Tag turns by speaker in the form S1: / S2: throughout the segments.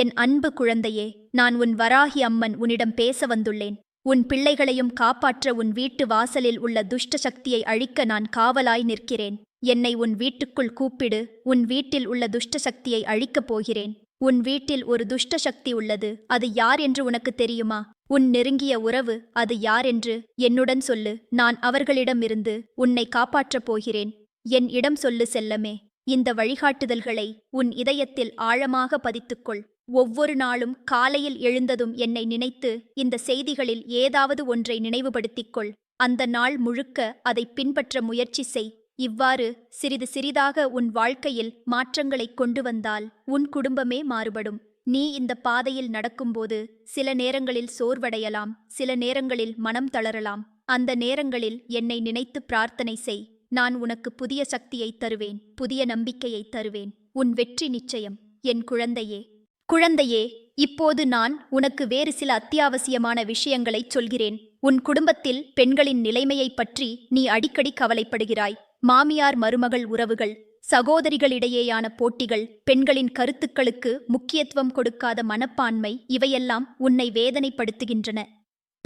S1: என் அன்பு குழந்தையே நான் உன் வராகி அம்மன் உன்னிடம் பேச வந்துள்ளேன். உன் பிள்ளைகளையும் காப்பாற்ற உன் வீட்டு வாசலில் உள்ள துஷ்ட சக்தியை அழிக்க நான் காவலாய் நிற்கிறேன். என்னை உன் வீட்டுக்குள் கூப்பிடு உன் வீட்டில் உள்ள துஷ்ட சக்தியை அழிக்கப் போகிறேன். உன் வீட்டில் ஒரு துஷ்ட சக்தி உள்ளது அது யார் என்று உனக்கு தெரியுமா? உன் நெருங்கிய உறவு அது யார் என்று என்னுடன் சொல்லு நான் அவர்களிடமிருந்து உன்னை காப்பாற்றப் போகிறேன். என் இடம் சொல்லு செல்லமே. இந்த வழிகாட்டுதல்களை உன் இதயத்தில் ஆழமாக பதித்துக்கொள். ஒவ்வொரு நாளும் காலையில் எழுந்ததும் என்னை நினைத்து இந்த செய்திகளில் ஏதாவது ஒன்றை நினைவுபடுத்திக் அந்த நாள் முழுக்க அதை பின்பற்ற முயற்சி செய். இவ்வாறு சிறிது சிறிதாக உன் வாழ்க்கையில் மாற்றங்களைக் கொண்டு வந்தால் உன் குடும்பமே மாறுபடும். நீ இந்த பாதையில் நடக்கும்போது சில நேரங்களில் சோர்வடையலாம் சில நேரங்களில் மனம் தளரலாம். அந்த நேரங்களில் என்னை நினைத்து பிரார்த்தனை செய். நான் உனக்கு புதிய சக்தியை தருவேன் புதிய நம்பிக்கையை தருவேன். உன் வெற்றி நிச்சயம். என் குழந்தையே. குழந்தையே இப்போது நான் உனக்கு வேறு சில அத்தியாவசியமான விஷயங்களைச் சொல்கிறேன். உன் குடும்பத்தில் பெண்களின் நிலைமையைப் பற்றி நீ அடிக்கடி கவலைப்படுகிறாய். மாமியார் மருமகள் உறவுகள் சகோதரிகளிடையேயான போட்டிகள் பெண்களின் கருத்துக்களுக்கு முக்கியத்துவம் கொடுக்காத மனப்பான்மை இவையெல்லாம் உன்னை வேதனைப்படுத்துகின்றன.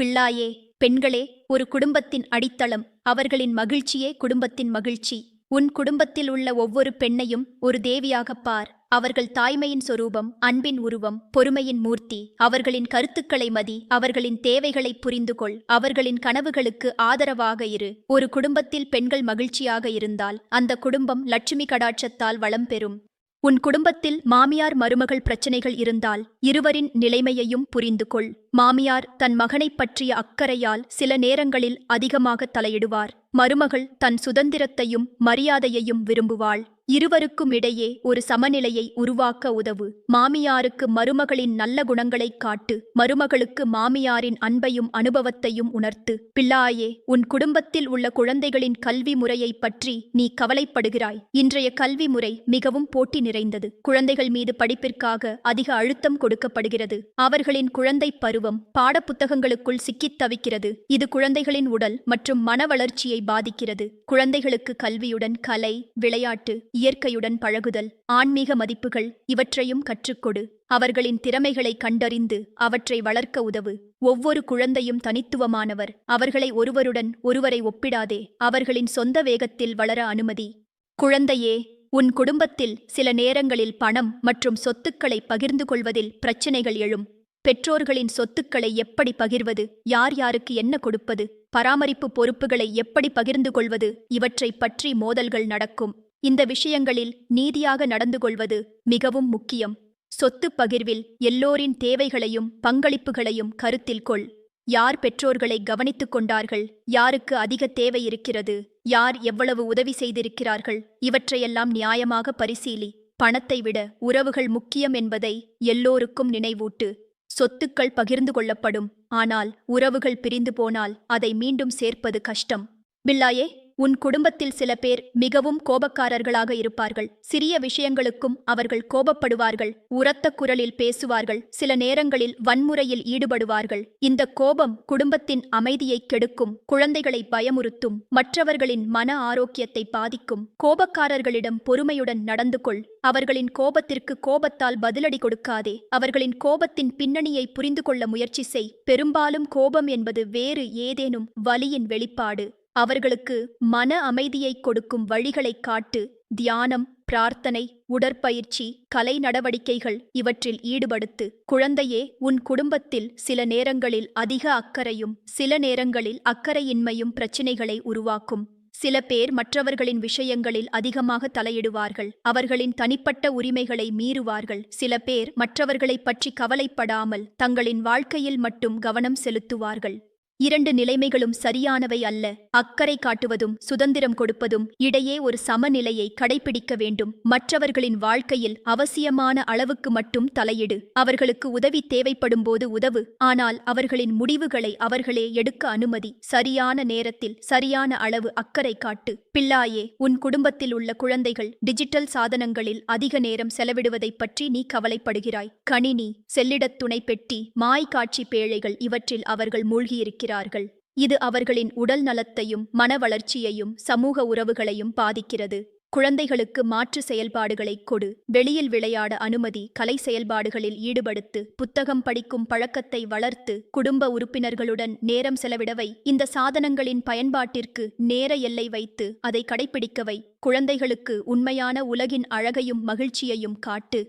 S1: பிள்ளாயே பெண்களே ஒரு குடும்பத்தின் அடித்தளம் அவர்களின் மகிழ்ச்சியே குடும்பத்தின் மகிழ்ச்சி. உன் குடும்பத்தில் உள்ள ஒவ்வொரு பெண்ணையும் ஒரு தேவியாகப் பார். அவர்கள் தாய்மையின் சொரூபம் அன்பின் உருவம் பொறுமையின் மூர்த்தி அவர்களின் கருத்துக்களை மதி அவர்களின் தேவைகளை புரிந்து கொள் அவர்களின் கனவுகளுக்கு ஆதரவாக இரு. ஒரு குடும்பத்தில் பெண்கள் மகிழ்ச்சியாக இருந்தால் அந்த குடும்பம் லட்சுமி கடாட்சத்தால் வளம் பெறும். உன் குடும்பத்தில் மாமியார் மருமகள் பிரச்சனைகள் இருந்தால் இருவரின் நிலைமையையும் புரிந்து கொள் மாமியார் தன் மகனைப் பற்றிய அக்கறையால் சில நேரங்களில் அதிகமாக தலையிடுவார். மருமகள் தன் சுதந்திரத்தையும் மரியாதையையும் விரும்புவாள். இருவருக்கும் இடையே ஒரு சமநிலையை உருவாக்க உதவு. மாமியாருக்கு மருமகளின் நல்ல குணங்களைக் காட்டு. மருமகளுக்கு மாமியாரின் அன்பையும் அனுபவத்தையும் உணர்த்து. பிள்ளாயே உன் குடும்பத்தில் உள்ள குழந்தைகளின் கல்வி முறையைப் பற்றி நீ கவலைப்படுகிறாய். இன்றைய கல்வி முறை மிகவும் போட்டி நிறைந்தது. குழந்தைகள் மீது படிப்பிற்காக அதிக அழுத்தம் கொடுக்கப்படுகிறது. அவர்களின் குழந்தை பருவம் பாடப்புத்தகங்களுக்குள் சிக்கித் தவிக்கிறது. இது குழந்தைகளின் உடல் மற்றும் மன வளர்ச்சியை பாதிக்கிறது. குழந்தைகளுக்கு கல்வியுடன் கலை விளையாட்டு இயற்கையுடன் பழகுதல் ஆன்மீக மதிப்புகள் இவற்றையும் கற்றுக்கொடு. அவர்களின் திறமைகளை கண்டறிந்து அவற்றை வளர்க்க உதவு. ஒவ்வொரு குழந்தையும் தனித்துவமானவர். அவர்களை ஒருவருடன் ஒருவரை ஒப்பிடாதே. அவர்களின் சொந்த வேகத்தில் வளர அனுமதி. குழந்தையே உன் குடும்பத்தில் சில நேரங்களில் பணம் மற்றும் சொத்துக்களை பகிர்ந்து கொள்வதில் பிரச்சினைகள் எழும். பெற்றோர்களின் சொத்துக்களை எப்படி பகிர்வது? யார் யாருக்கு என்ன கொடுப்பது? பராமரிப்பு பொறுப்புகளை எப்படி பகிர்ந்து கொள்வது? இவற்றைப் பற்றி மோதல்கள் நடக்கும். இந்த விஷயங்களில் நீதியாக நடந்து கொள்வது மிகவும் முக்கியம். சொத்து பகிர்வில் எல்லோரின் தேவைகளையும் பங்களிப்புகளையும் கருத்தில் கொள். யார் பெற்றோர்களை கவனித்துக் கொண்டார்கள்? யாருக்கு அதிக தேவை இருக்கிறது? யார் எவ்வளவு உதவி செய்திருக்கிறார்கள்? இவற்றையெல்லாம் நியாயமாக பரிசீலி. பணத்தை விட உறவுகள் முக்கியம் என்பதை எல்லோருக்கும் நினைவூட்டு. சொத்துக்கள் பகிர்ந்து கொள்ளப்படும். ஆனால் உறவுகள் பிரிந்து போனால் அதை மீண்டும் சேர்ப்பது கஷ்டம். பில்லாயே உன் குடும்பத்தில் சில பேர் மிகவும் கோபக்காரர்களாக இருப்பார்கள். சிறிய விஷயங்களுக்கும் அவர்கள் கோபப்படுவார்கள். உரத்த குரலில் பேசுவார்கள். சில நேரங்களில் வன்முறையில் ஈடுபடுவார்கள். இந்த கோபம் குடும்பத்தின் அமைதியை கெடுக்கும் குழந்தைகளை பயமுறுத்தும் மற்றவர்களின் மன ஆரோக்கியத்தை பாதிக்கும். கோபக்காரர்களிடம் பொறுமையுடன் நடந்து கொள். அவர்களின் கோபத்திற்கு கோபத்தால் பதிலடி கொடுக்காதே. அவர்களின் கோபத்தின் பின்னணியை புரிந்து கொள்ள முயற்சி செய். பெரும்பாலும் கோபம் என்பது வேறு ஏதேனும் வலியின் வெளிப்பாடு. அவர்களுக்கு மன அமைதியை கொடுக்கும் வழிகளைக் காட்டு தியானம் பிரார்த்தனை உடற்பயிற்சி கலை நடவடிக்கைகள் இவற்றில் ஈடுபடுத்து குழந்தையே உன் குடும்பத்தில் சில நேரங்களில் அதிக அக்கறையும் சில நேரங்களில் அக்கறையின்மையும் பிரச்சினைகளை உருவாக்கும். சில பேர் மற்றவர்களின் விஷயங்களில் அதிகமாக தலையிடுவார்கள். அவர்களின் தனிப்பட்ட உரிமைகளை மீறுவார்கள். சில பேர் மற்றவர்களைப் பற்றி கவலைப்படாமல் தங்களின் வாழ்க்கையில் மட்டும் கவனம் செலுத்துவார்கள். இரண்டு நிலைமைகளும் சரியானவை அல்ல. அக்கறை காட்டுவதும் சுதந்திரம் கொடுப்பதும் இடையே ஒரு சமநிலையை கடைபிடிக்க வேண்டும். மற்றவர்களின் வாழ்க்கையில் அவசியமான அளவுக்கு மட்டும் தலையிடு. அவர்களுக்கு உதவி தேவைப்படும் போது உதவு. ஆனால் அவர்களின் முடிவுகளை அவர்களே எடுக்க அனுமதி. சரியான நேரத்தில் சரியான அளவு அக்கறை காட்டு. பிள்ளாயே உன் குடும்பத்தில் உள்ள குழந்தைகள் டிஜிட்டல் சாதனங்களில் அதிக நேரம் செலவிடுவதைப் பற்றி நீ கவலைப்படுகிறாய். கணினி செல்லிடத் துணை பெட்டி மாய் காட்சி பேழைகள் இவற்றில் அவர்கள் மூழ்கியிருக்கிறார் இருக்கிறார்கள் இது அவர்களின் உடல் நலத்தையும் மன வளர்ச்சியையும் சமூக உறவுகளையும் பாதிக்கிறது. குழந்தைகளுக்கு மாற்று செயல்பாடுகளை கொடு. வெளியில் விளையாட அனுமதி கலை செயல்பாடுகளில் ஈடுபடுத்து புத்தகம் படிக்கும் பழக்கத்தை வளர்த்து குடும்ப உறுப்பினர்களுடன் நேரம் செலவிடவை. இந்த சாதனங்களின் பயன்பாட்டிற்கு நேர எல்லை வைத்து அதை கடைப்பிடிக்கவை. குழந்தைகளுக்கு உண்மையான உலகின் அழகையும் மகிழ்ச்சியையும் காட்டு.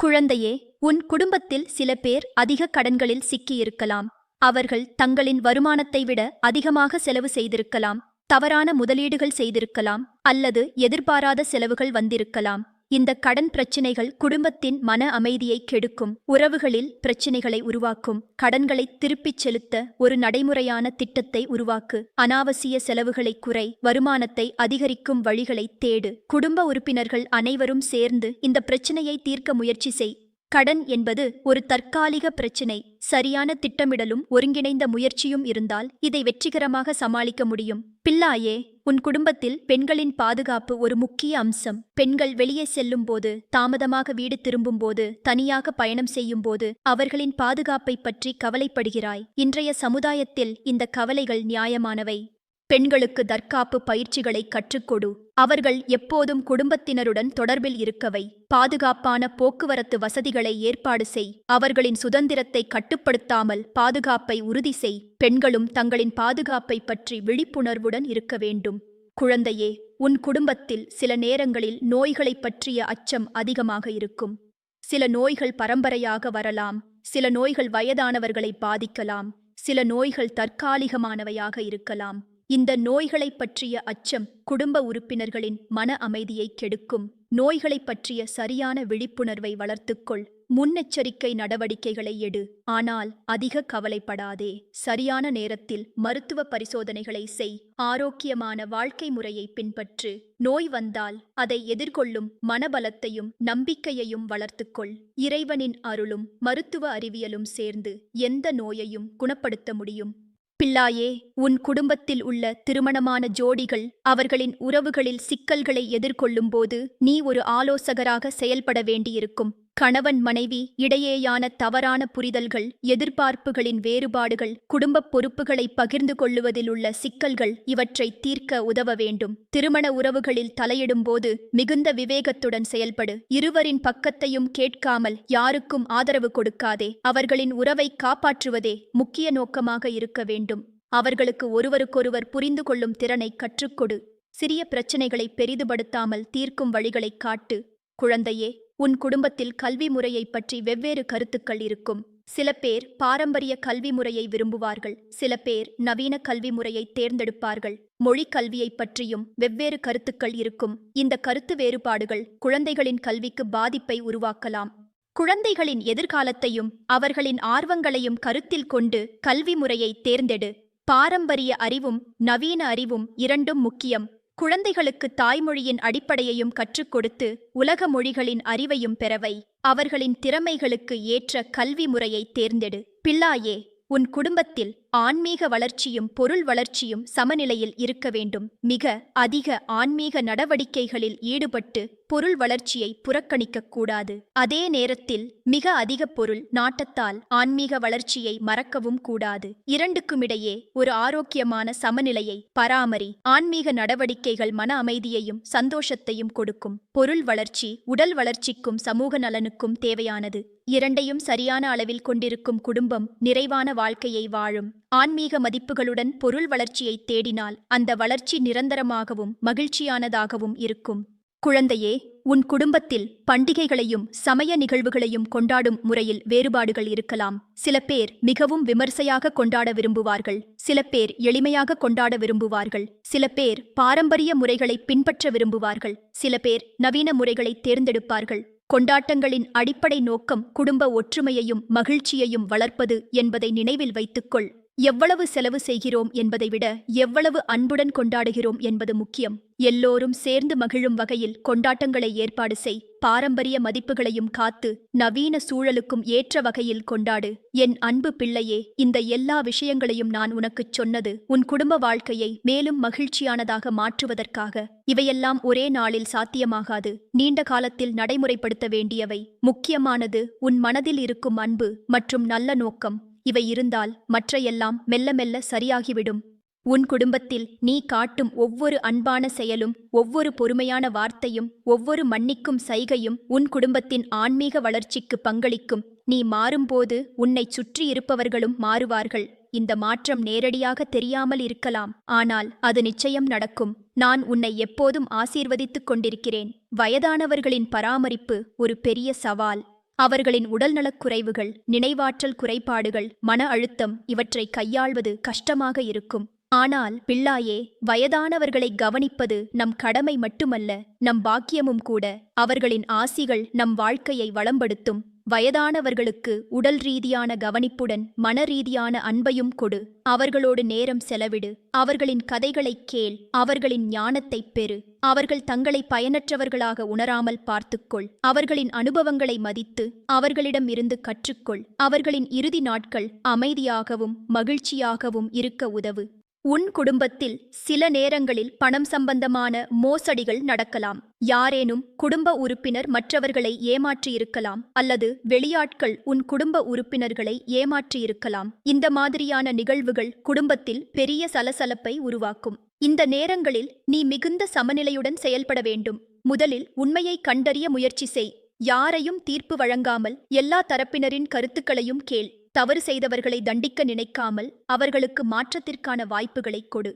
S1: குழந்தையே உன் குடும்பத்தில் சில பேர் அதிக கடன்களில் சிக்கியிருக்கலாம். அவர்கள் தங்களின் வருமானத்தை விட அதிகமாக செலவு செய்திருக்கலாம் தவறான முதலீடுகள் செய்திருக்கலாம் அல்லது எதிர்பாராத செலவுகள் வந்திருக்கலாம். இந்த கடன் பிரச்சினைகள் குடும்பத்தின் மன அமைதியை கெடுக்கும் உறவுகளில் பிரச்சினைகளை உருவாக்கும் கடன்களை திருப்பிச் செலுத்த ஒரு நடைமுறையான திட்டத்தை உருவாக்கு. அனாவசிய செலவுகளை குறை வருமானத்தை அதிகரிக்கும் வழிகளை தேடு. குடும்ப உறுப்பினர்கள் அனைவரும் சேர்ந்து இந்த பிரச்சினையை தீர்க்க முயற்சி செய். கடன் என்பது ஒரு தற்காலிக பிரச்சினை. சரியான திட்டமிடலும் ஒருங்கிணைந்த முயற்சியும் இருந்தால் இதை வெற்றிகரமாக சமாளிக்க முடியும். பிள்ளாயே உன் குடும்பத்தில் பெண்களின் பாதுகாப்பு ஒரு முக்கிய அம்சம். பெண்கள் வெளியே செல்லும் போது தாமதமாக வீடு திரும்பும் போது தனியாக பயணம் செய்யும் போது அவர்களின் பாதுகாப்பை பற்றி கவலைப்படுகிறாய். இன்றைய சமுதாயத்தில் இந்த கவலைகள் நியாயமானவை. பெண்களுக்கு தற்காப்பு பயிற்சிகளை கற்றுக்கொடு. அவர்கள் எப்போதும் குடும்பத்தினருடன் தொடர்பில் இருக்கவை. பாதுகாப்பான போக்குவரத்து வசதிகளை ஏற்பாடு செய். அவர்களின் சுதந்திரத்தை கட்டுப்படுத்தாமல் பாதுகாப்பை உறுதி செய். பெண்களும் தங்களின் பாதுகாப்பை பற்றி விழிப்புணர்வுடன் இருக்க வேண்டும். குழந்தையே உன் குடும்பத்தில் சில நேரங்களில் நோய்களைப் பற்றிய அச்சம் அதிகமாக இருக்கும். சில நோய்கள் பரம்பரையாக வரலாம். சில நோய்கள் வயதானவர்களை பாதிக்கலாம். சில நோய்கள் தற்காலிகமானவையாக இருக்கலாம். இந்த நோய்களைப் பற்றிய அச்சம் குடும்ப உறுப்பினர்களின் மன அமைதியை கெடுக்கும். நோய்களைப் பற்றிய சரியான விழிப்புணர்வை வளர்த்துக்கொள். முன்னெச்சரிக்கை நடவடிக்கைகளை எடு. ஆனால் அதிக கவலைப்படாதே. சரியான நேரத்தில் மருத்துவ பரிசோதனைகளை செய். ஆரோக்கியமான வாழ்க்கை முறையை பின்பற்று. நோய் வந்தால் அதை எதிர்கொள்ளும் மனபலத்தையும் நம்பிக்கையையும் வளர்த்துக்கொள். இறைவனின் அருளும் மருத்துவ அறிவியலும் சேர்ந்து எந்த நோயையும் குணப்படுத்த முடியும். பிள்ளாயே உன் குடும்பத்தில் உள்ள திருமணமான ஜோடிகள் அவர்களின் உறவுகளில் சிக்கல்களை எதிர்கொள்ளும்போது நீ ஒரு ஆலோசகராக செயல்பட வேண்டியிருக்கும். கணவன் மனைவி இடையேயான தவறான புரிதல்கள் எதிர்பார்ப்புகளின் வேறுபாடுகள் குடும்பப் பொறுப்புகளை பகிர்ந்து கொள்ளுவதில் உள்ள சிக்கல்கள் இவற்றை தீர்க்க உதவ வேண்டும். திருமண உறவுகளில் தலையிடும்போது மிகுந்த விவேகத்துடன் செயல்படு. இருவரின் பக்கத்தையும் கேட்காமல் யாருக்கும் ஆதரவு கொடுக்காதே. அவர்களின் உறவை காப்பாற்றுவதே முக்கிய நோக்கமாக இருக்க வேண்டும். அவர்களுக்கு ஒருவருக்கொருவர் புரிந்து கொள்ளும் திறனை கற்றுக்கொடு. சிறிய பிரச்சனைகளை பெரிதுபடுத்தாமல் தீர்க்கும் வழிகளைக் காட்டு. குழந்தையே உன் குடும்பத்தில் கல்வி முறையைப் பற்றி வெவ்வேறு கருத்துக்கள் இருக்கும். சில பேர் பாரம்பரிய கல்வி முறையை விரும்புவார்கள். சில பேர் நவீன கல்வி முறையை தேர்ந்தெடுப்பார்கள். மொழி கல்வியைப் பற்றியும் வெவ்வேறு கருத்துக்கள் இருக்கும். இந்த கருத்து வேறுபாடுகள் குழந்தைகளின் கல்விக்கு பாதிப்பை உருவாக்கலாம். குழந்தைகளின் எதிர்காலத்தையும் அவர்களின் ஆர்வங்களையும் கருத்தில் கொண்டு கல்வி முறையை தேர்ந்தெடு. பாரம்பரிய அறிவும் நவீன அறிவும் இரண்டும் முக்கியம். குழந்தைகளுக்கு தாய்மொழியின் அடிப்படையையும் கற்றுக் கொடுத்து உலக மொழிகளின் அறிவையும் பெறவை. அவர்களின் திறமைகளுக்கு ஏற்ற கல்வி முறையை தேர்ந்தெடு. பிள்ளாயே உன் குடும்பத்தில் ஆன்மீக வளர்ச்சியும் பொருள் வளர்ச்சியும் சமநிலையில் இருக்க வேண்டும். மிக அதிக ஆன்மீக நடவடிக்கைகளில் ஈடுபட்டு பொருள் வளர்ச்சியை புறக்கணிக்கக்கூடாது அதே நேரத்தில் மிக அதிக பொருள் நாட்டத்தால் ஆன்மீக வளர்ச்சியை மறக்கவும் கூடாது. இரண்டுக்குமிடையே ஒரு ஆரோக்கியமான சமநிலையை பராமரி ஆன்மீக நடவடிக்கைகள் மன அமைதியையும் சந்தோஷத்தையும் கொடுக்கும். பொருள் வளர்ச்சி உடல் வளர்ச்சிக்கும் சமூக நலனுக்கும் தேவையானது. இரண்டையும் சரியான அளவில் கொண்டிருக்கும் குடும்பம் நிறைவான வாழ்க்கையை வாழும். ஆன்மீக மதிப்புகளுடன் பொருள் வளர்ச்சியை தேடினால் அந்த வளர்ச்சி நிரந்தரமாகவும் மகிழ்ச்சியானதாகவும் இருக்கும். குழந்தையே உன் குடும்பத்தில் பண்டிகைகளையும் சமய நிகழ்வுகளையும் கொண்டாடும் முறையில் வேறுபாடுகள் இருக்கலாம். சில பேர் மிகவும் விமர்சையாக கொண்டாட விரும்புவார்கள். சில பேர் எளிமையாக கொண்டாட விரும்புவார்கள். சில பேர் பாரம்பரிய முறைகளை பின்பற்ற விரும்புவார்கள். சில பேர் நவீன முறைகளை தேர்ந்தெடுப்பார்கள். கொண்டாட்டங்களின் அடிப்படை நோக்கம் குடும்ப ஒற்றுமையையும் மகிழ்ச்சியையும் வளர்ப்பது என்பதை நினைவில் வைத்துக்கொள். எவ்வளவு செலவு செய்கிறோம் என்பதை விட எவ்வளவு அன்புடன் கொண்டாடுகிறோம் என்பது முக்கியம். எல்லோரும் சேர்ந்து மகிழும் வகையில் கொண்டாட்டங்களை ஏற்பாடு செய். பாரம்பரிய மதிப்புகளையும் காத்து நவீன சூழலுக்கும் ஏற்ற வகையில் கொண்டாடு. என் அன்பு பிள்ளையே இந்த எல்லா விஷயங்களையும் நான் உனக்குச் சொன்னது உன் குடும்ப வாழ்க்கையை மேலும் மகிழ்ச்சியானதாக மாற்றுவதற்காக. இவையெல்லாம் ஒரே நாளில் சாத்தியமாகாது. நீண்ட காலத்தில் நடைமுறைப்படுத்த வேண்டியவை. முக்கியமானது உன் மனதில் இருக்கும் அன்பு மற்றும் நல்ல நோக்கம். இவை இருந்தால் மற்ற எல்லாம் மெல்ல மெல்ல சரியாகிவிடும். உன் குடும்பத்தில் நீ காட்டும் ஒவ்வொரு அன்பான செயலும் ஒவ்வொரு பொறுமையான வார்த்தையும் ஒவ்வொரு மன்னிக்கும் சைகையும் உன் குடும்பத்தின் ஆன்மீக வளர்ச்சிக்கு பங்களிக்கும். நீ மாறும்போது உன்னைச் சுற்றி இருப்பவர்களும் மாறுவார்கள். இந்த மாற்றம் நேரடியாக தெரியாமல் இருக்கலாம். ஆனால் அது நிச்சயம் நடக்கும். நான் உன்னை எப்போதும் ஆசீர்வதித்துக் கொண்டிருக்கிறேன். வயதானவர்களின் பராமரிப்பு ஒரு பெரிய சவால். அவர்களின் உடல்நலக் குறைவுகள் நினைவாற்றல் குறைபாடுகள் மன அழுத்தம் இவற்றை கையாள்வது கஷ்டமாக இருக்கும். ஆனால் பிள்ளாயே வயதானவர்களை கவனிப்பது நம் கடமை மட்டுமல்ல நம் பாக்கியமும் கூட. அவர்களின் ஆசிகள் நம் வாழ்க்கையை வளம்படுத்தும். வயதானவர்களுக்கு உடல் ரீதியான கவனிப்புடன் மன ரீதியான அன்பையும் கொடு. அவர்களோடு நேரம் செலவிடு. அவர்களின் கதைகளைக் கேள். அவர்களின் ஞானத்தைப் பெறு. அவர்கள் தங்களை பயனற்றவர்களாக உணராமல் பார்த்துக்கொள். அவர்களின் அனுபவங்களை மதித்து அவர்களிடம் இருந்து கற்றுக்கொள். அவர்களின் இறுதி நாட்கள் அமைதியாகவும் மகிழ்ச்சியாகவும் இருக்க உதவு. உன் குடும்பத்தில் சில நேரங்களில் பணம் சம்பந்தமான மோசடிகள் நடக்கலாம். யாரேனும் குடும்ப உறுப்பினர் மற்றவர்களை ஏமாற்றியிருக்கலாம் அல்லது வெளியாட்கள் உன் குடும்ப உறுப்பினர்களை ஏமாற்றியிருக்கலாம். இந்த மாதிரியான நிகழ்வுகள் குடும்பத்தில் பெரிய சலசலப்பை உருவாக்கும். இந்த நேரங்களில் நீ மிகுந்த சமநிலையுடன் செயல்பட வேண்டும். முதலில் உண்மையை கண்டறிய முயற்சி செய். யாரையும் தீர்ப்பு வழங்காமல் எல்லா தரப்பினரின் கருத்துக்களையும் கேள். தவறு செய்தவர்களை தண்டிக்க நினைக்காமல் அவர்களுக்கு மாற்றத்திற்கான வாய்ப்புகளை கொடு.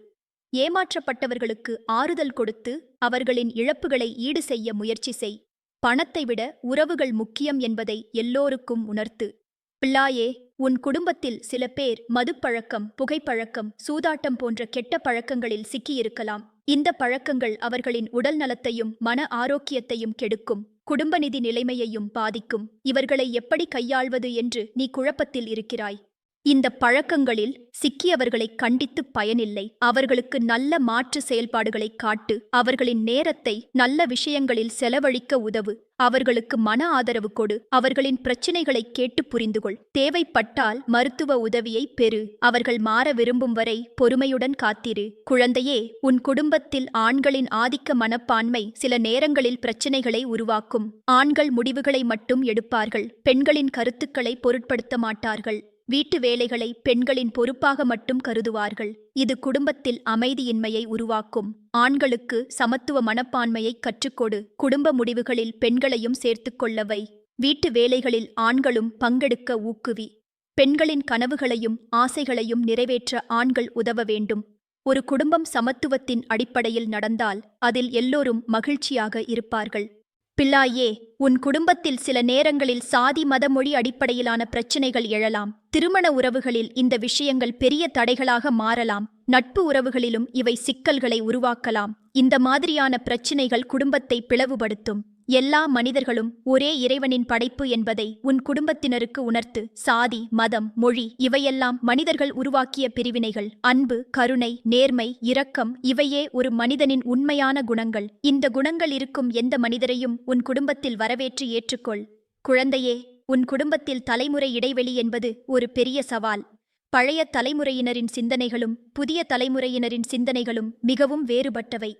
S1: ஏமாற்றப்பட்டவர்களுக்கு ஆறுதல் கொடுத்து அவர்களின் இழப்புகளை ஈடு செய்ய முயற்சி செய். பணத்தை விட உறவுகள் முக்கியம் என்பதை எல்லோருக்கும் உணர்த்து. பிள்ளாயே உன் குடும்பத்தில் சில பேர் மதுப்பழக்கம் புகைப்பழக்கம் சூதாட்டம் போன்ற கெட்ட பழக்கங்களில் சிக்கியிருக்கலாம். இந்த பழக்கங்கள் அவர்களின் உடல் நலத்தையும் மன ஆரோக்கியத்தையும் கெடுக்கும் குடும்ப நிதி நிலைமையையும் பாதிக்கும். இவர்களை எப்படி கையாள்வது என்று நீ குழப்பத்தில் இருக்கிறாய். இந்த பழக்கங்களில் சிக்கியவர்களை கண்டித்து பயனில்லை. அவர்களுக்கு நல்ல மாற்று செயல்பாடுகளை காட்டு அவர்களின் நேரத்தை நல்ல விஷயங்களில் செலவழிக்க உதவு. அவர்களுக்கு மன ஆதரவு கொடு அவர்களின் பிரச்சினைகளை கேட்டு புரிந்துகொள். தேவைப்பட்டால் மருத்துவ உதவியை பெறு. அவர்கள் மாற விரும்பும் வரை பொறுமையுடன் காத்திரு. குழந்தையே உன் குடும்பத்தில் ஆண்களின் ஆதிக்க மனப்பான்மை சில நேரங்களில் பிரச்சினைகளை உருவாக்கும். ஆண்கள் முடிவுகளை மட்டும் எடுப்பார்கள். பெண்களின் கருத்துக்களை பொருட்படுத்த மாட்டார்கள். வீட்டு வேலைகளை பெண்களின் பொறுப்பாக மட்டும் கருதுவார்கள். இது குடும்பத்தில் அமைதியின்மையை உருவாக்கும். ஆண்களுக்கு சமத்துவ மனப்பான்மையை கற்றுக்கொடு. குடும்ப முடிவுகளில் பெண்களையும் சேர்த்துக்கொள்ளவை வீட்டு வேலைகளில் ஆண்களும் பங்கெடுக்க ஊக்குவி. பெண்களின் கனவுகளையும் ஆசைகளையும் நிறைவேற்ற ஆண்கள் உதவ வேண்டும். ஒரு குடும்பம் சமத்துவத்தின் அடிப்படையில் நடந்தால் அதில் எல்லோரும் மகிழ்ச்சியாக இருப்பார்கள். பிள்ளாயே உன் குடும்பத்தில் சில நேரங்களில் சாதி மத மொழி அடிப்படையிலான பிரச்சினைகள் எழலாம். திருமண உறவுகளில் இந்த விஷயங்கள் பெரிய தடைகளாக மாறலாம். நட்பு உறவுகளிலும் இவை சிக்கல்களை உருவாக்கலாம். இந்த மாதிரியான பிரச்சினைகள் குடும்பத்தை பிளவுபடுத்தும். எல்லா மனிதர்களும் ஒரே இறைவனின் படைப்பு என்பதை உன் குடும்பத்தினருக்கு உணர்த்து சாதி மதம் மொழி இவையெல்லாம் மனிதர்கள் உருவாக்கிய பிரிவினைகள். அன்பு கருணை நேர்மை இரக்கம் இவையே ஒரு மனிதனின் உண்மையான குணங்கள். இந்த குணங்கள் இருக்கும் எந்த மனிதரையும் உன் குடும்பத்தில் வரவேற்று ஏற்றுக்கொள். குழந்தையே உன் குடும்பத்தில் தலைமுறை இடைவெளி என்பது ஒரு பெரிய சவால். பழைய தலைமுறையினரின் சிந்தனைகளும் புதிய தலைமுறையினரின் சிந்தனைகளும் மிகவும் வேறுபட்டவை.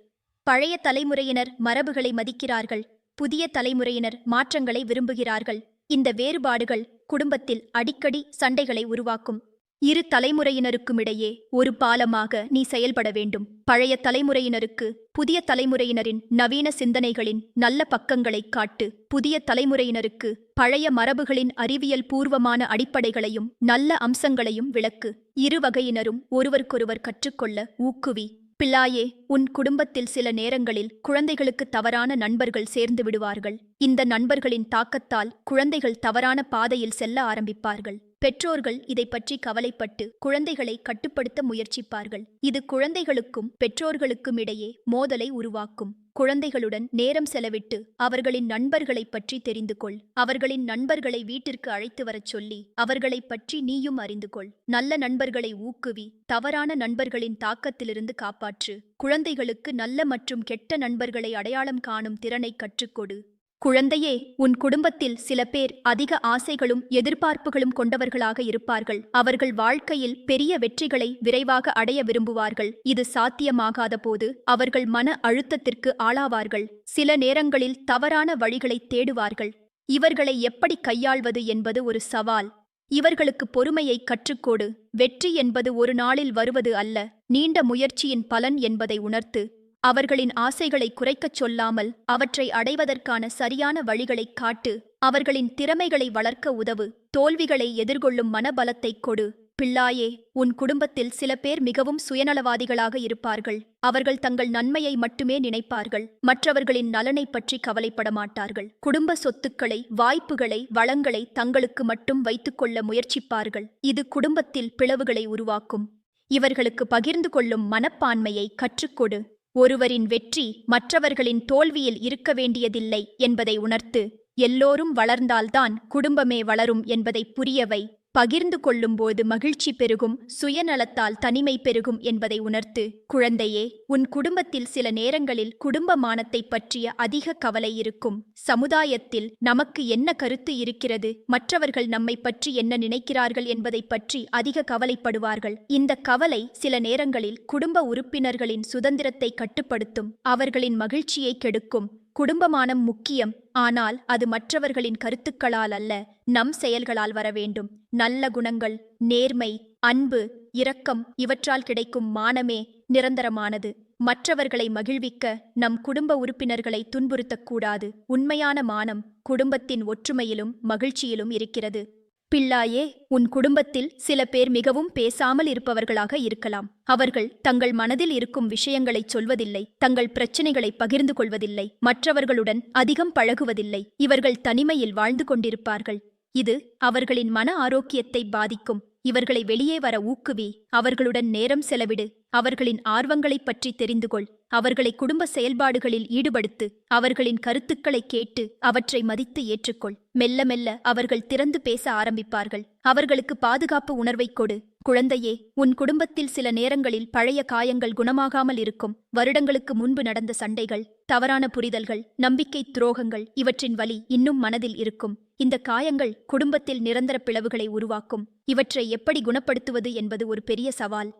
S1: பழைய தலைமுறையினர் மரபுகளை மதிக்கிறார்கள். புதிய தலைமுறையினர் மாற்றங்களை விரும்புகிறார்கள். இந்த வேறுபாடுகள் குடும்பத்தில் அடிக்கடி சண்டைகளை உருவாக்கும். இரு தலைமுறையினருக்குமிடையே ஒரு பாலமாக நீ செயல்பட வேண்டும். பழைய தலைமுறையினருக்கு புதிய தலைமுறையினரின் நவீன சிந்தனைகளின் நல்ல பக்கங்களைக் காட்டு. புதிய தலைமுறையினருக்கு பழைய மரபுகளின் அறிவியல் பூர்வமான அடிப்படைகளையும் நல்ல அம்சங்களையும் விளக்கு. இரு வகையினரும் ஒருவருக்கொருவர் கற்றுக்கொள்ள ஊக்குவி. பிள்ளாயே உன் குடும்பத்தில் சில நேரங்களில் குழந்தைகளுக்கு தவறான நண்பர்கள் சேர்ந்து விடுவார்கள். இந்த நண்பர்களின் தாக்கத்தால் குழந்தைகள் தவறான பாதையில் செல்ல ஆரம்பிப்பார்கள். பெற்றோர்கள் இதை பற்றி கவலைப்பட்டு குழந்தைகளை கட்டுப்படுத்த முயற்சிப்பார்கள். இது குழந்தைகளுக்கும் பெற்றோர்களுக்கும் இடையே மோதலை உருவாக்கும். குழந்தைகளுடன் நேரம் செலவிட்டு அவர்களின் நண்பர்களைப் பற்றி தெரிந்து கொள் அவர்களின் நண்பர்களை வீட்டிற்கு அழைத்து வரச் சொல்லி அவர்களைப் பற்றி நீயும் அறிந்து கொள் நல்ல நண்பர்களை ஊக்குவி தவறான நண்பர்களின் தாக்கத்திலிருந்து காப்பாற்று. குழந்தைகளுக்கு நல்ல மற்றும் கெட்ட நண்பர்களை அடையாளம் காணும் திறனை கற்றுக்கொடு. குழந்தையே உன் குடும்பத்தில் சில பேர் அதிக ஆசைகளும் எதிர்பார்ப்புகளும் கொண்டவர்களாக இருப்பார்கள். அவர்கள் வாழ்க்கையில் பெரிய வெற்றிகளை விரைவாக அடைய விரும்புவார்கள். இது சாத்தியமாகாத போது அவர்கள் மன அழுத்தத்திற்கு ஆளாவார்கள். சில நேரங்களில் தவறான வழிகளை தேடுவார்கள். இவர்களை எப்படி கையாள்வது என்பது ஒரு சவால். இவர்களுக்கு பொறுமையை கற்றுக்கொடு. வெற்றி என்பது ஒரு நாளில் வருவது அல்ல நீண்ட முயற்சியின் பலன் என்பதை உணர்த்து. அவர்களின் ஆசைகளை குறைக்கச் சொல்லாமல் அவற்றை அடைவதற்கான சரியான வழிகளைக் காட்டு அவர்களின் திறமைகளை வளர்க்க உதவு தோல்விகளை எதிர்கொள்ளும் மனபலத்தைக் கொடு. பிள்ளாயே உன் குடும்பத்தில் சில பேர் மிகவும் சுயநலவாதிகளாக இருப்பார்கள். அவர்கள் தங்கள் நன்மையை மட்டுமே நினைப்பார்கள். மற்றவர்களின் நலனைப் பற்றி கவலைப்பட மாட்டார்கள் குடும்ப சொத்துக்களை வாய்ப்புகளை வளங்களை தங்களுக்கு மட்டும் வைத்துக்கொள்ள முயற்சிப்பார்கள். இது குடும்பத்தில் பிளவுகளை உருவாக்கும். இவர்களுக்கு பகிர்ந்து கொள்ளும் மனப்பான்மையை கற்றுக்கொடு ஒருவரின் வெற்றி மற்றவர்களின் தோல்வியில் இருக்க வேண்டியதில்லை என்பதை உணர்த்து எல்லோரும் வளர்ந்தால்தான் குடும்பமே வளரும் என்பதை புரியவை. பகிர்ந்து கொள்ளும்போது மகிழ்ச்சி பெருகும் சுயநலத்தால் தனிமை பெருகும் என்பதை உணர்த்து குழந்தையே உன் குடும்பத்தில் சில நேரங்களில் குடும்ப மானத்தை பற்றிய அதிக கவலை இருக்கும். சமுதாயத்தில் நமக்கு என்ன கருத்து இருக்கிறது? மற்றவர்கள் நம்மை பற்றி என்ன நினைக்கிறார்கள் என்பதை பற்றி அதிக கவலைப்படுவார்கள். இந்த கவலை சில நேரங்களில் குடும்ப உறுப்பினர்களின் சுதந்திரத்தை கட்டுப்படுத்தும் அவர்களின் மகிழ்ச்சியை கெடுக்கும். குடும்பமானம் முக்கியம். ஆனால் அது மற்றவர்களின் கருத்துக்களால் அல்ல நம் செயல்களால் வர வேண்டும். நல்ல குணங்கள் நேர்மை அன்பு இரக்கம் இவற்றால் கிடைக்கும் மானமே நிரந்தரமானது. மற்றவர்களை மகிழ்விக்க நம் குடும்ப உறுப்பினர்களை துன்புறுத்தக்கூடாது. உண்மையான மானம் குடும்பத்தின் ஒற்றுமையிலும் மகிழ்ச்சியிலும் இருக்கிறது. பிள்ளாயே உன் குடும்பத்தில் சில பேர் மிகவும் பேசாமல் இருப்பவர்களாக இருக்கலாம். அவர்கள் தங்கள் மனதில் இருக்கும் விஷயங்களைச் சொல்வதில்லை தங்கள் பிரச்சனைகளை பகிர்ந்து கொள்வதில்லை மற்றவர்களுடன் அதிகம் பழகுவதில்லை இவர்கள் தனிமையில் வாழ்ந்து கொண்டிருப்பார்கள். இது அவர்களின் மன ஆரோக்கியத்தை பாதிக்கும். இவர்களை வெளியே வர ஊக்குவி அவர்களுடன் நேரம் செலவிடு அவர்களின் ஆர்வங்களைப் பற்றி தெரிந்து கொள். அவர்களை குடும்ப செயல்பாடுகளில் ஈடுபடுத்து அவர்களின் கருத்துக்களை கேட்டு அவற்றை மதித்து ஏற்றுக்கொள். மெல்ல மெல்ல அவர்கள் திறந்து பேச ஆரம்பிப்பார்கள். அவர்களுக்கு பாதுகாப்பு உணர்வைக் கொடு. குழந்தையே உன் குடும்பத்தில் சில நேரங்களில் பழைய காயங்கள் குணமாகாமல் இருக்கும். வருடங்களுக்கு முன்பு நடந்த சண்டைகள் தவறான புரிதல்கள் நம்பிக்கை துரோகங்கள் இவற்றின் வலி இன்னும் மனதில் இருக்கும். இந்த காயங்கள் குடும்பத்தில் நிரந்தர பிளவுகளை உருவாக்கும். இவற்றை எப்படி குணப்படுத்துவது என்பது ஒரு பெரிய சவால்.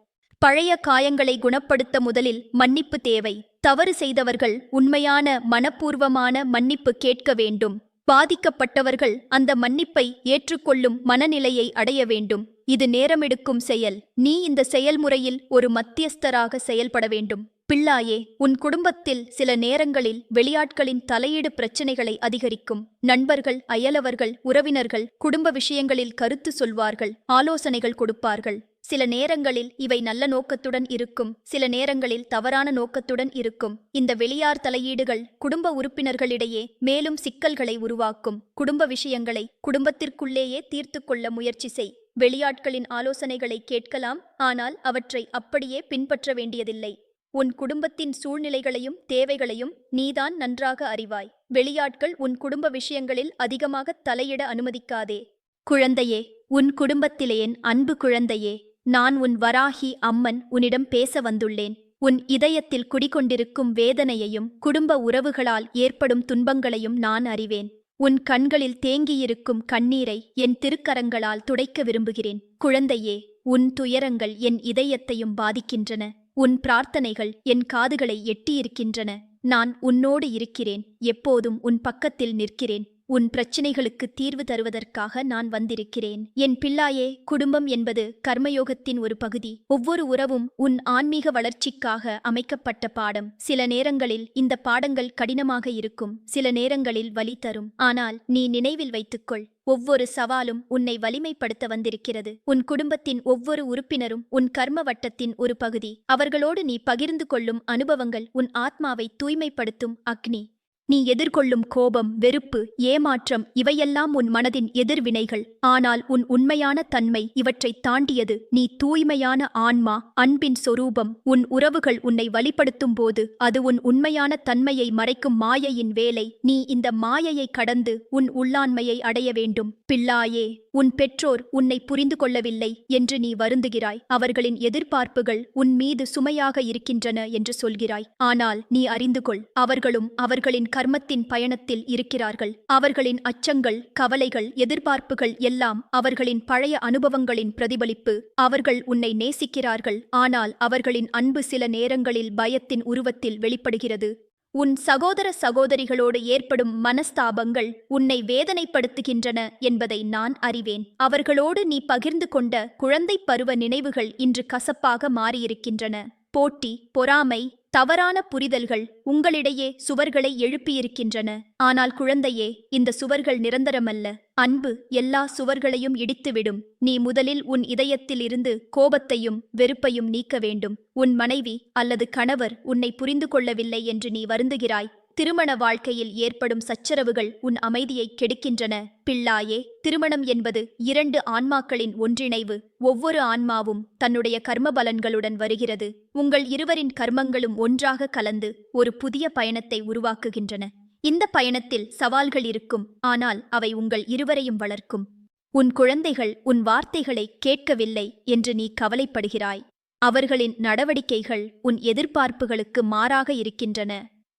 S1: பழைய காயங்களை குணப்படுத்த முதலில் மன்னிப்பு தேவை. தவறு செய்தவர்கள் உண்மையான மனப்பூர்வமான மன்னிப்பு கேட்க வேண்டும். பாதிக்கப்பட்டவர்கள் அந்த மன்னிப்பை ஏற்றுக்கொள்ளும் மனநிலையை அடைய வேண்டும். இது நேரமெடுக்கும் செயல். நீ இந்த செயல்முறையில் ஒரு மத்தியஸ்தராக செயல்பட வேண்டும். பிள்ளாயே உன் குடும்பத்தில் சில நேரங்களில் வெளியாட்களின் தலையீடு பிரச்சினைகளை அதிகரிக்கும். நண்பர்கள் அயலவர்கள் உறவினர்கள் குடும்ப விஷயங்களில் கருத்து சொல்வார்கள் ஆலோசனைகள் கொடுப்பார்கள். சில நேரங்களில் இவை நல்ல நோக்கத்துடன் இருக்கும் சில நேரங்களில் தவறான நோக்கத்துடன் இருக்கும். இந்த வெளியார் தலையீடுகள் குடும்ப உறுப்பினர்களிடையே மேலும் சிக்கல்களை உருவாக்கும். குடும்ப விஷயங்களை குடும்பத்திற்குள்ளேயே தீர்த்து கொள்ள முயற்சி செய். வெளியாட்களின் ஆலோசனைகளை கேட்கலாம் ஆனால் அவற்றை அப்படியே பின்பற்ற வேண்டியதில்லை. உன் குடும்பத்தின் சூழ்நிலைகளையும் தேவைகளையும் நீதான் நன்றாக அறிவாய். வெளியாட்கள் உன் குடும்ப விஷயங்களில் அதிகமாக தலையிட அனுமதிக்காதே. குழந்தையே உன் குடும்பத்திலேயன் அன்பு குழந்தையே நான் உன் வராகி அம்மன் உன்னிடம் பேச வந்துள்ளேன். உன் இதயத்தில் குடிகொண்டிருக்கும் வேதனையையும் குடும்ப உறவுகளால் ஏற்படும் துன்பங்களையும் நான் அறிவேன். உன் கண்களில் தேங்கியிருக்கும் கண்ணீரை என் திருக்கரங்களால் துடைக்க விரும்புகிறேன். குழந்தையே உன் துயரங்கள் என் இதயத்தையும் பாதிக்கின்றன. உன் பிரார்த்தனைகள் என் காதுகளை எட்டியிருக்கின்றன. நான் உன்னோடு இருக்கிறேன். எப்போதும் உன் பக்கத்தில் நிற்கிறேன். உன் பிரச்சினைகளுக்கு தீர்வு தருவதற்காக நான் வந்திருக்கிறேன். என் பிள்ளாயே குடும்பம் என்பது கர்மயோகத்தின் ஒரு பகுதி. ஒவ்வொரு உறவும் உன் ஆன்மீக வளர்ச்சிக்காக அமைக்கப்பட்ட பாடம். சில நேரங்களில் இந்த பாடங்கள் கடினமாக இருக்கும். சில நேரங்களில் வலி தரும். ஆனால் நீ நினைவில் வைத்துக்கொள். ஒவ்வொரு சவாலும் உன்னை வலிமைப்படுத்த வந்திருக்கிறது. உன் குடும்பத்தின் ஒவ்வொரு உறுப்பினரும் உன் கர்ம வட்டத்தின் ஒரு பகுதி. அவர்களோடு நீ பகிர்ந்து கொள்ளும் அனுபவங்கள் உன் ஆத்மாவை தூய்மைப்படுத்தும் அக்னி. நீ எதிர்கொள்ளும் கோபம் வெறுப்பு ஏமாற்றம் இவையெல்லாம் உன் மனதின் எதிர்வினைகள். ஆனால் உன் உண்மையான தன்மை இவற்றைத் தாண்டியது நீ தூய்மையான ஆன்மா அன்பின் சொரூபம். உன் உறவுகள் உன்னை வழிபடுத்தும் போது அது உன் உண்மையான தன்மையை மறைக்கும் மாயையின் வேலை. நீ இந்த மாயையை கடந்து உன் உள்ளாண்மையை அடைய வேண்டும். பிள்ளாயே உன் பெற்றோர் உன்னை புரிந்து கொள்ளவில்லை என்று நீ வருந்துகிறாய். அவர்களின் எதிர்பார்ப்புகள் உன் மீது சுமையாக இருக்கின்றன என்று சொல்கிறாய். ஆனால் நீ அறிந்து கொள் அவர்களும் அவர்களின் கர்மத்தின் பயணத்தில் இருக்கிறார்கள். அவர்களின் அச்சங்கள் கவலைகள் எதிர்பார்ப்புகள் எல்லாம் அவர்களின் பழைய அனுபவங்களின் பிரதிபலிப்பு. அவர்கள் உன்னை நேசிக்கிறார்கள். ஆனால் அவர்களின் அன்பு சில நேரங்களில் பயத்தின் உருவத்தில் வெளிப்படுகிறது. உன் சகோதர சகோதரிகளோடு ஏற்படும் மனஸ்தாபங்கள் உன்னை வேதனைப்படுத்துகின்றன என்பதை நான் அறிவேன். அவர்களோடு நீ பகிர்ந்து கொண்ட குழந்தை பருவ நினைவுகள் இன்று கசப்பாக மாறியிருக்கின்றன. போட்டி பொறாமை தவறான புரிதல்கள் உங்களிடையே சுவர்களை எழுப்பியிருக்கின்றன. ஆனால் குழந்தையே இந்த சுவர்கள் நிரந்தரமல்ல. அன்பு எல்லா சுவர்களையும் இடித்துவிடும். நீ முதலில் உன் இதயத்தில் இருந்து கோபத்தையும் வெறுப்பையும் நீக்க வேண்டும். உன் மனைவி அல்லது கணவர் உன்னை புரிந்து கொள்ளவில்லை என்று நீ வருந்துகிறாய். திருமண வாழ்க்கையில் ஏற்படும் சச்சரவுகள் உன் அமைதியை கெடுக்கின்றன. பிள்ளாயே திருமணம் என்பது இரண்டு ஆன்மாக்களின் ஒன்றிணைவு. ஒவ்வொரு ஆன்மாவும் தன்னுடைய கர்ம பலன்களுடன் வருகிறது. உங்கள் இருவரின் கர்மங்களும் ஒன்றாக கலந்து ஒரு புதிய பயணத்தை உருவாக்குகின்றன. இந்த பயணத்தில் சவால்கள் இருக்கும் ஆனால் அவை உங்கள் இருவரையும் வளர்க்கும். உன் குழந்தைகள் உன் வார்த்தைகளை கேட்கவில்லை என்று நீ கவலைப்படுகிறாய். அவர்களின் நடவடிக்கைகள் உன் எதிர்பார்ப்புகளுக்கு மாறாக இருக்கின்றன.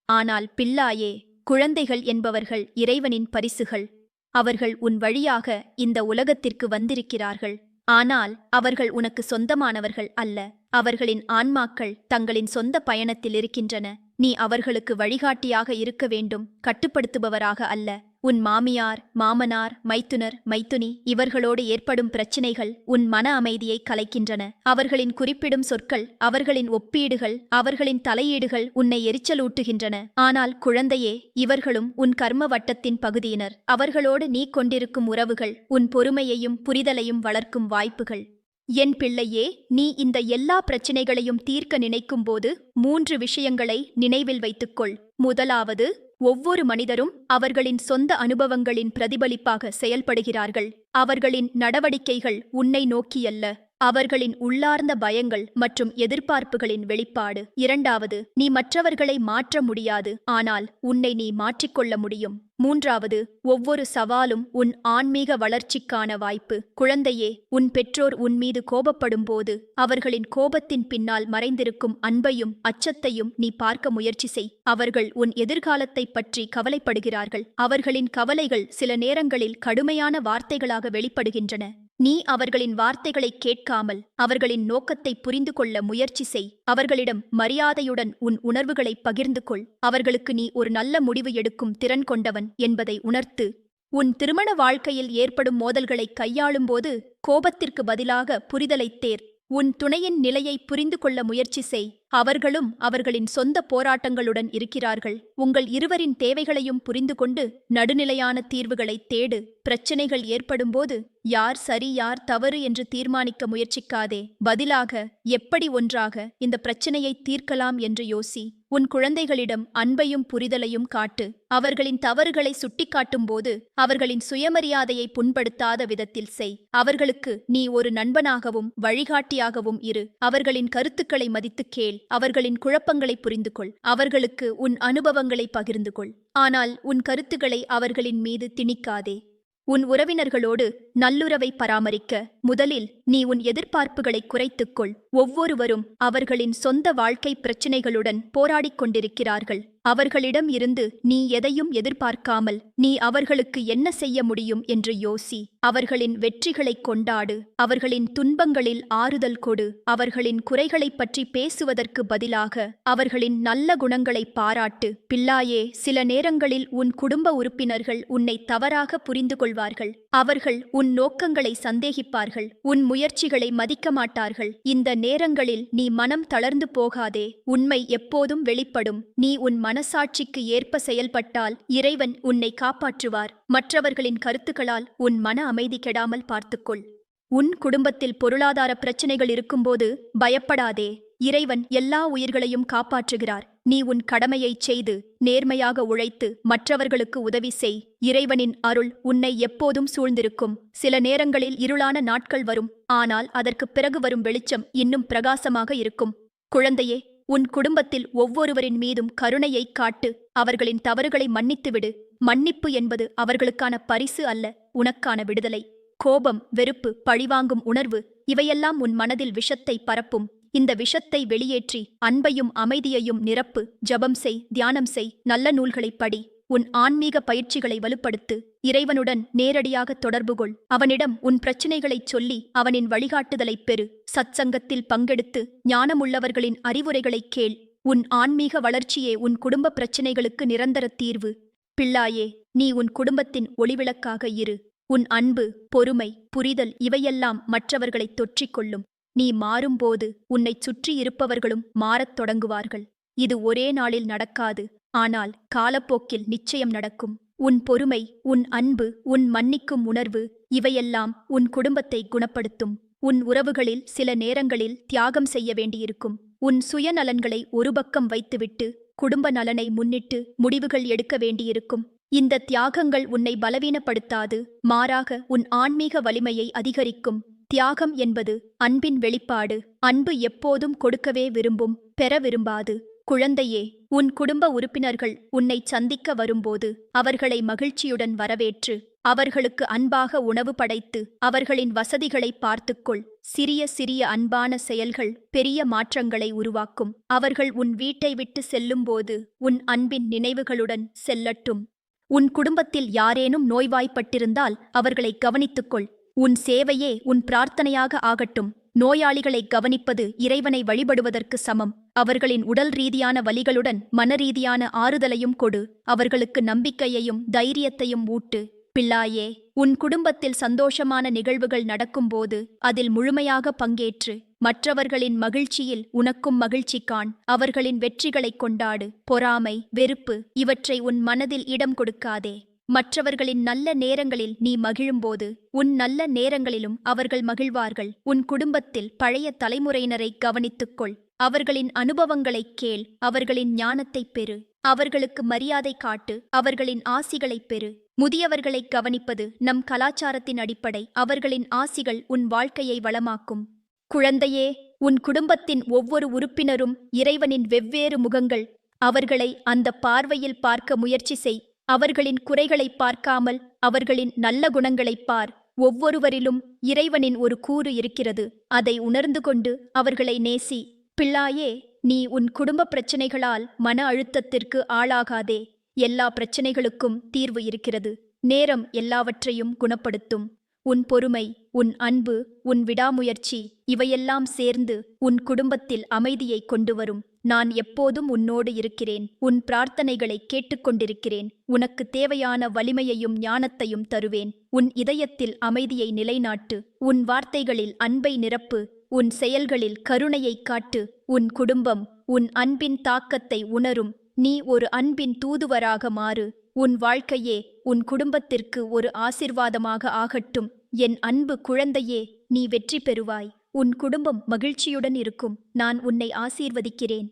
S1: ஆனால் பிள்ளாயே குழந்தைகள் என்பவர்கள் இறைவனின் பரிசுகள். அவர்கள் உன் வழியாக இந்த உலகத்திற்கு வந்திருக்கிறார்கள். ஆனால் அவர்கள் உனக்கு சொந்தமானவர்கள் அல்ல. அவர்களின் ஆன்மாக்கள் தங்களின் சொந்த பயணத்தில் இருக்கின்றன. நீ அவர்களுக்கு வழிகாட்டியாக இருக்க வேண்டும் கட்டுப்படுத்துபவராக அல்ல. உன் மாமியார் மாமனார் மைத்துனர் மைத்துனி இவர்களோடு ஏற்படும் பிரச்சினைகள் உன் மன அமைதியை கலைக்கின்றன. அவர்களின் குறிப்பிடும் சொற்கள் அவர்களின் ஒப்பீடுகள் அவர்களின் தலையீடுகள் உன்னை எரிச்சலூட்டுகின்றன. ஆனால் குழந்தையே இவர்களும் உன் கர்ம வட்டத்தின் பகுதியினர். அவர்களோடு நீ கொண்டிருக்கும் உறவுகள் உன் பொறுமையையும் புரிதலையும் வளர்க்கும் வாய்ப்புகள். என் பிள்ளையே நீ இந்த எல்லா பிரச்சினைகளையும் தீர்க்க நினைக்கும்போது மூன்று விஷயங்களை நினைவில் வைத்துக்கொள். முதலாவது ஒவ்வொரு மனிதரும் அவர்களின் சொந்த அனுபவங்களின் பிரதிபலிப்பாக செயல்படுகிறார்கள். அவர்களின் நடவடிக்கைகள் உன்னை நோக்கியல்ல அவர்களின் உள்ளார்ந்த பயங்கள் மற்றும் எதிர்பார்ப்புகளின் வெளிப்பாடு. இரண்டாவது நீ மற்றவர்களை மாற்ற முடியாது. ஆனால் உன்னை நீ மாற்றிக்கொள்ள முடியும். மூன்றாவது ஒவ்வொரு சவாலும் உன் ஆன்மீக வளர்ச்சிக்கான வாய்ப்பு. குழந்தையே உன் பெற்றோர் உன் மீது கோபப்படும் போது அவர்களின் கோபத்தின் பின்னால் மறைந்திருக்கும் அன்பையும் அச்சத்தையும் நீ பார்க்க முயற்சி செய். அவர்கள் உன் எதிர்காலத்தை பற்றி கவலைப்படுகிறார்கள். அவர்களின் கவலைகள் சில நேரங்களில் கடுமையான வார்த்தைகளாக வெளிப்படுகின்றன. நீ அவர்களின் வார்த்தைகளை கேட்காமல் அவர்களின் நோக்கத்தை புரிந்து கொள்ள முயற்சி செய். அவர்களிடம் மரியாதையுடன் உன் உணர்வுகளை பகிர்ந்து கொள் அவர்களுக்கு நீ ஒரு நல்ல முடிவு எடுக்கும் திறன் கொண்டவன் என்பதை உணர்த்து உன் திருமண வாழ்க்கையில் ஏற்படும் மோதல்களை கையாளும்போது கோபத்திற்கு பதிலாக புரிதலைத் தேர். உன் துணையின் நிலையை புரிந்து கொள்ள முயற்சி செய். அவர்களும் அவர்களின் சொந்த போராட்டங்களுடன் இருக்கிறார்கள். உங்கள் இருவரின் தேவைகளையும் புரிந்து கொண்டு நடுநிலையான தீர்வுகளை தேடு. பிரச்சனைகள் ஏற்படும்போது யார் சரி யார் தவறு என்று தீர்மானிக்க முயற்சிக்காதே. பதிலாக எப்படி ஒன்றாக இந்த பிரச்சினையை தீர்க்கலாம் என்று யோசி. உன் குழந்தைகளிடம் அன்பையும் புரிதலையும் காட்டு. அவர்களின் தவறுகளை சுட்டிக்காட்டும்போது அவர்களின் சுயமரியாதையை புண்படுத்தாத விதத்தில் செய். அவர்களுக்கு நீ ஒரு நண்பனாகவும் வழிகாட்டியாகவும் இரு. அவர்களின் கருத்துக்களை மதித்துக் கேள். அவர்களின் குழப்பங்களை புரிந்து கொள் அவர்களுக்கு உன் அனுபவங்களை பகிர்ந்து கொள் ஆனால் உன் கருத்துக்களை அவர்களின் மீது திணிக்காதே. உன் உறவினர்களோடு நல்லுறவை பராமரிக்க முதலில் நீ உன் எதிர்பார்ப்புகளை குறைத்துக்கொள் ஒவ்வொருவரும் அவர்களின் சொந்த வாழ்க்கை பிரச்சினைகளுடன் போராடிக் கொண்டிருக்கிறார்கள். அவர்களிடம் இருந்து நீ எதையும் எதிர்பார்க்காமல் நீ அவர்களுக்கு என்ன செய்ய முடியும் என்று யோசி. அவர்களின் வெற்றிகளைக் கொண்டாடு. அவர்களின் துன்பங்களில் ஆறுதல் கொடு. அவர்களின் குறைகளைப் பற்றி பேசுவதற்கு பதிலாக அவர்களின் நல்ல குணங்களை பாராட்டு. பிள்ளாயே சில நேரங்களில் உன் குடும்ப உறுப்பினர்கள் உன்னை தவறாக புரிந்து கொள்வார்கள். அவர்கள் உன் நோக்கங்களை சந்தேகிப்பார்கள். உன் முயற்சிகளை மதிக்க மாட்டார்கள். இந்த நேரங்களில் நீ மனம் தளர்ந்து போகாதே. உண்மை எப்போதும் வெளிப்படும். நீ உன் மனசாட்சிக்கு ஏற்ப செயல்பட்டால் இறைவன் உன்னை காப்பாற்றுவார். மற்றவர்களின் கருத்துக்களால் உன் மன அமைதி கெடாமல் பார்த்துக்கொள். உன் குடும்பத்தில் பொருளாதார பிரச்சனைகள் இருக்கும்போது பயப்படாதே. இறைவன் எல்லா உயிர்களையும் காப்பாற்றுகிறார். நீ உன் கடமையைச் செய்து நேர்மையாக உழைத்து மற்றவர்களுக்கு உதவி செய். இறைவனின் அருள் உன்னை எப்போதும் சூழ்ந்திருக்கும். சில நேரங்களில் இருளான நாட்கள் வரும். ஆனால் அதற்குப் பிறகு வரும் வெளிச்சம் இன்னும் பிரகாசமாக இருக்கும். குழந்தையே உன் குடும்பத்தில் ஒவ்வொருவரின் மீதும் கருணையைக் காட்டு. அவர்களின் தவறுகளை மன்னித்துவிடு. மன்னிப்பு என்பது அவர்களுக்கான பரிசு அல்ல உனக்கான விடுதலை. கோபம் வெறுப்பு பழிவாங்கும் உணர்வு இவையெல்லாம் உன் மனதில் விஷத்தை பரப்பும். இந்த விஷத்தை வெளியேற்றி அன்பையும் அமைதியையும் நிரப்பு. ஜபம் செய் தியானம் செய் நல்ல நூல்களைப் படி. உன் ஆன்மீக பயிற்சிகளை வலுப்படுத்து. இறைவனுடன் நேரடியாக தொடர்பு கொள். அவனிடம் உன் பிரச்சினைகளைச் சொல்லி அவனின் வழிகாட்டுதலைப் பெறு. சத்சங்கத்தில் பங்கெடுத்து ஞானமுள்ளவர்களின் அறிவுரைகளைக் கேள். உன் ஆன்மீக வளர்ச்சியே உன் குடும்ப பிரச்சினைகளுக்கு நிரந்தர தீர்வு. பிள்ளாயே நீ உன் குடும்பத்தின் ஒளிவிளக்காக இரு. உன் அன்பு பொறுமை புரிதல் இவையெல்லாம் மற்றவர்களைத் தொற்றிக்கொள்ளும் நீ மாறும்போது உன்னைச் சுற்றி இருப்பவர்களும் மாறத் தொடங்குவார்கள். இது ஒரே நாளில் நடக்காது. ஆனால் காலப்போக்கில் நிச்சயம் நடக்கும். உன் பொறுமை உன் அன்பு உன் மன்னிக்கும் உணர்வு இவையெல்லாம் உன் குடும்பத்தை குணப்படுத்தும். உன் உறவுகளில் சில நேரங்களில் தியாகம் செய்ய வேண்டியிருக்கும். உன் சுயநலன்களை ஒரு பக்கம் வைத்துவிட்டு குடும்ப நலனை முன்னிட்டு முடிவுகள் எடுக்க வேண்டியிருக்கும். இந்த தியாகங்கள் உன்னை பலவீனப்படுத்தாது மாறாக உன் ஆன்மீக வலிமையை அதிகரிக்கும். தியாகம் என்பது அன்பின் வெளிப்பாடு. அன்பு எப்போதும் கொடுக்கவே விரும்பும் பெற விரும்பாது. குழந்தையே உன் குடும்ப உறுப்பினர்கள் உன்னை சந்திக்க வரும்போது அவர்களை மகிழ்ச்சியுடன் வரவேற்று அவர்களுக்கு அன்பாக உணவு படைத்து அவர்களின் வசதிகளை பார்த்துக்கொள். சிறிய சிறிய அன்பான செயல்கள் பெரிய மாற்றங்களை உருவாக்கும். அவர்கள் உன் வீட்டை விட்டு செல்லும்போது உன் அன்பின் நினைவுகளுடன் செல்லட்டும். உன் குடும்பத்தில் யாரேனும் நோய்வாய்ப்பட்டிருந்தால் அவர்களை கவனித்துக்கொள். உன் சேவையே உன் பிரார்த்தனையாக ஆகட்டும். நோயாளிகளை கவனிப்பது இறைவனை வழிபடுவதற்கு சமம். அவர்களின் உடல் ரீதியான வலிகளுடன் மனரீதியான ஆறுதலையும் கொடு. அவர்களுக்கு நம்பிக்கையையும் தைரியத்தையும் ஊட்டு. பிள்ளாயே உன் குடும்பத்தில் சந்தோஷமான நிகழ்வுகள் நடக்கும்போது அதில் முழுமையாக பங்கேற்று மற்றவர்களின் மகிழ்ச்சியில் உனக்கும் மகிழ்ச்சி காண். அவர்களின் வெற்றிகளைக் கொண்டாடு. பொறாமை வெறுப்பு இவற்றை உன் மனதில் இடம் கொடுக்காதே. மற்றவர்களின் நல்ல நேரங்களில் நீ மகிழும்போது உன் நல்ல நேரங்களிலும் அவர்கள் மகிழ்வார்கள். உன் குடும்பத்தில் பழைய தலைமுறையினரை கவனித்துக்கொள். அவர்களின் அனுபவங்களைக் கேள். அவர்களின் ஞானத்தைப் பெறு. அவர்களுக்கு மரியாதை காட்டு. அவர்களின் ஆசிகளைப் பெறு. முதியவர்களை கவனிப்பது நம் கலாச்சாரத்தின் அடிப்படை. அவர்களின் ஆசிகள் உன் வாழ்க்கையை வளமாக்கும். குழந்தையே உன் குடும்பத்தின் ஒவ்வொரு உறுப்பினரும் இறைவனின் வெவ்வேறு முகங்கள். அவர்களை அந்த பார்வையில் பார்க்க முயற்சி செய். அவர்களின் குறைகளை பார்க்காமல் அவர்களின் நல்ல குணங்களைப் பார். ஒவ்வொருவரிலும் இறைவனின் ஒரு கூறு இருக்கிறது. அதை உணர்ந்து கொண்டு அவர்களை நேசி. பிள்ளாயே நீ உன் குடும்ப பிரச்சனைகளால் மன அழுத்தத்திற்கு ஆளாகாதே. எல்லா பிரச்சனைகளுக்கும் தீர்வு இருக்கிறது. நேரம் எல்லாவற்றையும் குணப்படுத்தும். உன் பொறுமை உன் அன்பு உன் விடாமுயற்சி இவையெல்லாம் சேர்ந்து உன் குடும்பத்தில் அமைதியை கொண்டு வரும். நான் எப்போதும் உன்னோடு இருக்கிறேன். உன் பிரார்த்தனைகளை கேட்டுக்கொண்டிருக்கிறேன். உனக்கு தேவையான வலிமையையும் ஞானத்தையும் தருவேன். உன் இதயத்தில் அமைதியை நிலைநாட்டு. உன் வார்த்தைகளில் அன்பை நிரப்பு. உன் செயல்களில் கருணையைக் காட்டு. உன் குடும்பம் உன் அன்பின் தாக்கத்தை உணரும். நீ ஒரு அன்பின் தூதுவராக மாறு. உன் வாழ்க்கையே உன் குடும்பத்திற்கு ஒரு ஆசிர்வாதமாக ஆகட்டும். என் அன்பு குழந்தையே நீ வெற்றி பெறுவாய். உன் குடும்பம் மகிழ்ச்சியுடன் இருக்கும். நான் உன்னை ஆசீர்வதிக்கிறேன்.